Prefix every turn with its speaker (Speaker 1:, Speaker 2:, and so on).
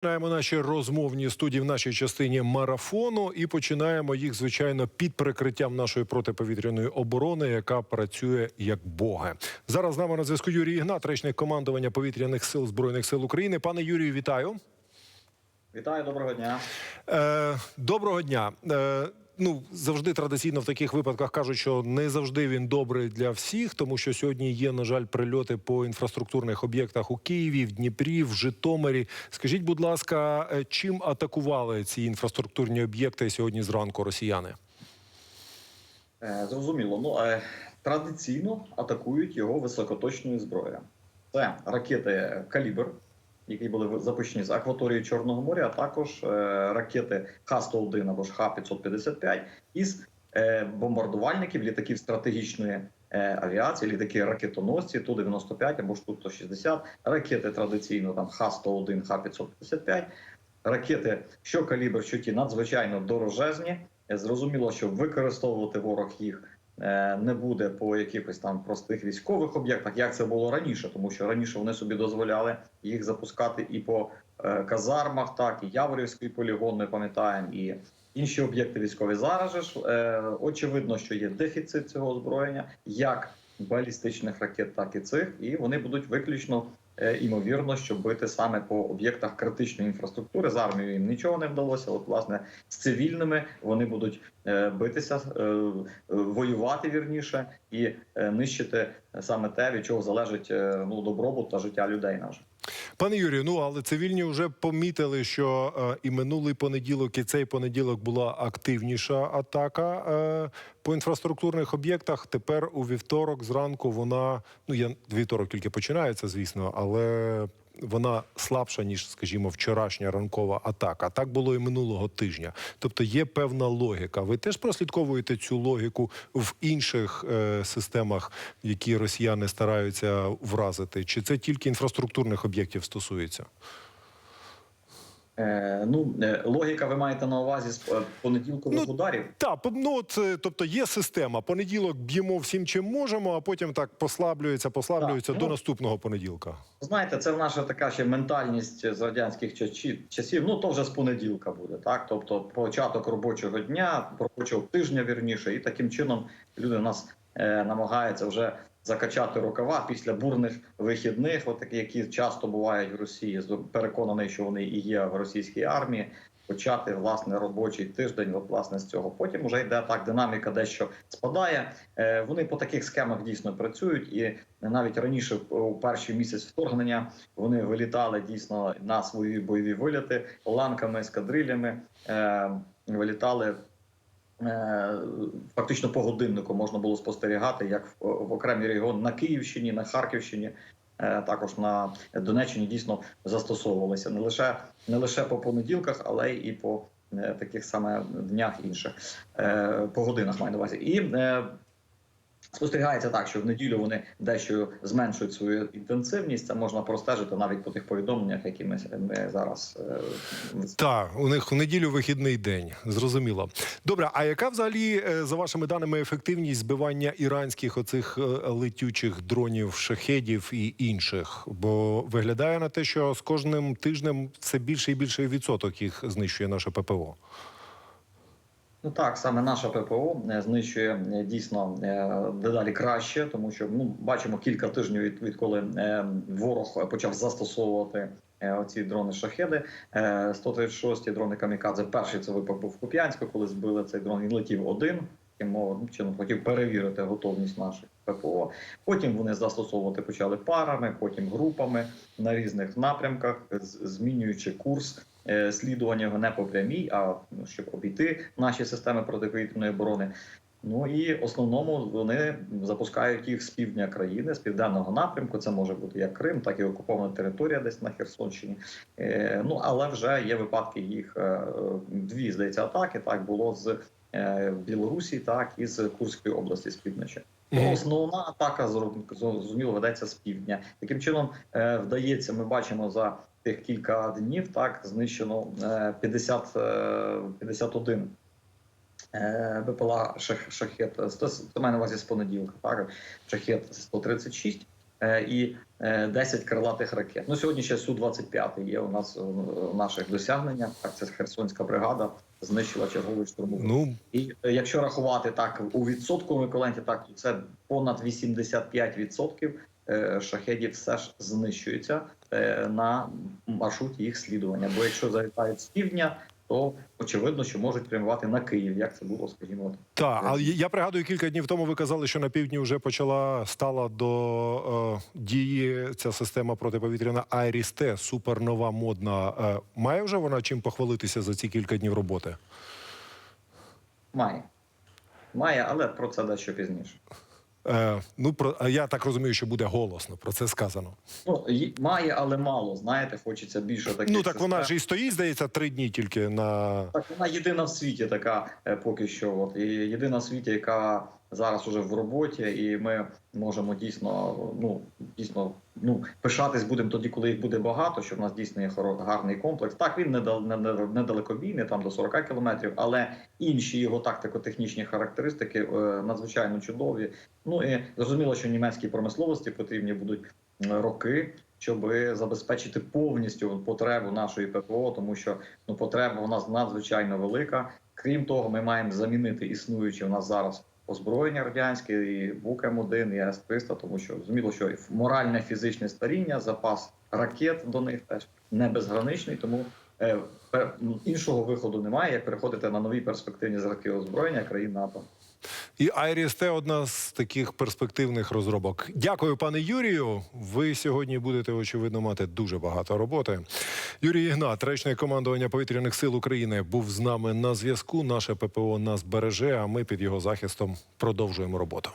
Speaker 1: Починаємо наші розмовні студії в нашій частині марафону і починаємо їх, звичайно, під прикриттям нашої протиповітряної оборони, яка працює як боги. Зараз з нами на зв'язку Юрій Ігнат, речник командування повітряних сил збройних сил України. Пане Юрію, вітаю.
Speaker 2: Вітаю, доброго дня.
Speaker 1: Е, доброго дня. Ну завжди традиційно в таких випадках кажуть, що не завжди він добрий для всіх, тому що сьогодні є, на жаль, прильоти по інфраструктурних об'єктах у Києві, в Дніпрі, в Житомирі. Скажіть, будь ласка, е, чим атакували ці інфраструктурні об'єкти сьогодні зранку росіяни?
Speaker 2: Е, Зрозуміло. Ну е, традиційно атакують його високоточною зброєю. Це ракети Калібр, які були запущені з акваторії Чорного моря, а також е, ракети Х-101 або ж Х-555 із е, бомбардувальників літаків стратегічної е, авіації, літаки ракетоносці Ту-95 або ж Ту-160, ракети традиційно там Х-101, Х-555, ракети, що калібр, що ті надзвичайно дорожезні. Зрозуміло, що використовувати ворог їх не буде по якихось там простих військових об'єктах, як це було раніше, тому що раніше вони собі дозволяли їх запускати і по е, казармах, так і Яворівський полігон. Ми пам'ятаємо, і інші об'єкти військові. Зараз ж е, очевидно, що є дефіцит цього озброєння, як балістичних ракет, так і цих, і вони будуть виключно. Е, Імовірно, що бити саме по об'єктах критичної інфраструктури з армією їм нічого не вдалося. От власне з цивільними вони будуть е, битися, е, воювати вірніше і нищити саме те, від чого залежить ну добробут та життя людей наших.
Speaker 1: Пане Юрію, ну але цивільні вже помітили, що е, і минулий понеділок, і цей понеділок була активніша атака е, по інфраструктурних об'єктах. Тепер у вівторок зранку вона ну я вівторок тільки починається, звісно, але вона слабша ніж, скажімо, вчорашня ранкова атака. Так було і минулого тижня. Тобто є певна логіка. Ви теж прослідковуєте цю логіку в інших е, системах, які росіяни стараються вразити? Чи це тільки інфраструктурних об'єктів стосується?
Speaker 2: Е, ну е, логіка, ви маєте на увазі з е, понеділкових
Speaker 1: Ну,
Speaker 2: ударів.
Speaker 1: Так, ну от, тобто є система. Понеділок б'ємо всім, чим можемо, а потім так послаблюється, послаблюється
Speaker 2: Так,
Speaker 1: до
Speaker 2: ну,
Speaker 1: наступного понеділка.
Speaker 2: Знаєте, це наша така ще ментальність з радянських часів. Ну то вже з понеділка буде, так тобто початок робочого дня, робочого тижня вірніше, і таким чином люди у нас е, намагаються вже закачати рукава після бурних вихідних, от які часто бувають в Росії. Переконаний, що вони і є в російській армії. Почати власне робочий тиждень, от власне з цього. Потім вже йде так, динаміка дещо спадає. Е, Вони по таких схемах дійсно працюють, і навіть раніше, у перший місяць вторгнення, вони вилітали дійсно на свої бойові виліти ланками, ескадрилями, е, вилітали. Е, Фактично по годиннику можна було спостерігати, як в, окремі регіони на Київщині, на Харківщині, е, також на Донеччині дійсно застосовувалися не лише не лише по понеділках, але і по е, таких саме днях інших по годинах маю на увазі. І спостерігається так, що в неділю вони дещо зменшують свою інтенсивність. Це можна простежити навіть по тих повідомленнях, які ми, ми зараз е,
Speaker 1: Так, у них в неділю вихідний день. Зрозуміло. Добре, а яка взагалі, е, за вашими даними, ефективність збивання іранських оцих е, летючих дронів, шахедів і інших? Бо виглядає на те, що з кожним тижнем все більше і більше відсоток їх знищує наше ППО.
Speaker 2: Ну так, саме наша ППО е, знищує е, дійсно е, дедалі краще, тому що ну бачимо кілька тижнів від відколи ворог почав застосовувати оці дрони шахеди. Е, 136 дрони камікадзе. Перший це випадок був в Куп'янську, коли збили цей дрон. Він летів один. Таким мовим чином хотів перевірити готовність наших ППО. Потім вони застосовувати почали парами, потім групами на різних напрямках, змінюючи курс слідування його не по прямій, а ну, щоб обійти наші системи протиповітряної оборони. Ну і в основному вони запускають їх з півдня країни, з південного напрямку. Це може бути як Крим, так і окупована територія десь на Херсонщині. Е, ну але вже є випадки їх е, дві здається атаки. Так було з е, Білорусі, так і з Курської області з півночі.
Speaker 1: Мгм.
Speaker 2: Основна атака зрозуміло ведеться з півдня. Таким чином е, вдається. Ми бачимо за тих кілька днів так знищено е, 50, е, 51 е, БПЛА шах, шахет. Це має на увазі з понеділка. Так шахет 136 е, і е, 10 крилатих ракет. Ну сьогодні ще су 25 є у нас е, в наших досягненнях. Так, це Херсонська бригада знищила черговий штурмовик.
Speaker 1: Ну
Speaker 2: І е, якщо рахувати так у відсотковому еквіваленті, так то це понад 85% е, шахедів все ж знищується е, на маршруті їх слідування. Бо якщо залітають з півдня, то очевидно, що можуть прямувати на Київ, як це було, скажімо.
Speaker 1: Так, але я пригадую, кілька днів тому ви казали, що на півдні вже почала стала до е, дії ця система протиповітряна Айріс-Т, супернова модна. Е, має вже вона чим похвалитися за ці кілька днів роботи?
Speaker 2: має. Має, але про це дещо пізніше.
Speaker 1: Е, ну про я так розумію, що буде голосно. Про це сказано.
Speaker 2: Ну має, але мало. Знаєте, хочеться більше таких.
Speaker 1: ну так вона ж і стоїть, здається, три дні тільки на
Speaker 2: Так, вона єдина в світі така е, поки що. От і єдина в світі, яка зараз уже в роботі, і ми можемо дійсно ну дійсно ну пишатись будемо тоді, коли їх буде багато. Що в нас дійсно є гарний комплекс. Так він недал- не- не- недалекобійний, там до 40 кілометрів, але інші його тактико-технічні характеристики е, надзвичайно чудові. Ну і зрозуміло, що німецькій промисловості потрібні будуть роки. Щоб забезпечити повністю потребу нашої ППО, тому що ну потреба у нас надзвичайно велика. Крім того, ми маємо замінити існуючі у нас зараз озброєння радянське, і БУК М1, і С-300, тому що зрозуміло, що моральне фізичне старіння, запас ракет до них теж не безграничний, тому е, іншого виходу немає, як переходити на нові перспективні зразки озброєння країн НАТО.
Speaker 1: І Айріс-Т одна з таких перспективних розробок. Дякую, пане Юрію. Ви сьогодні будете очевидно мати дуже багато роботи. Юрій Ігнат, речник командування повітряних сил України, був з нами на зв'язку. Наше ППО нас береже. А ми під його захистом продовжуємо роботу.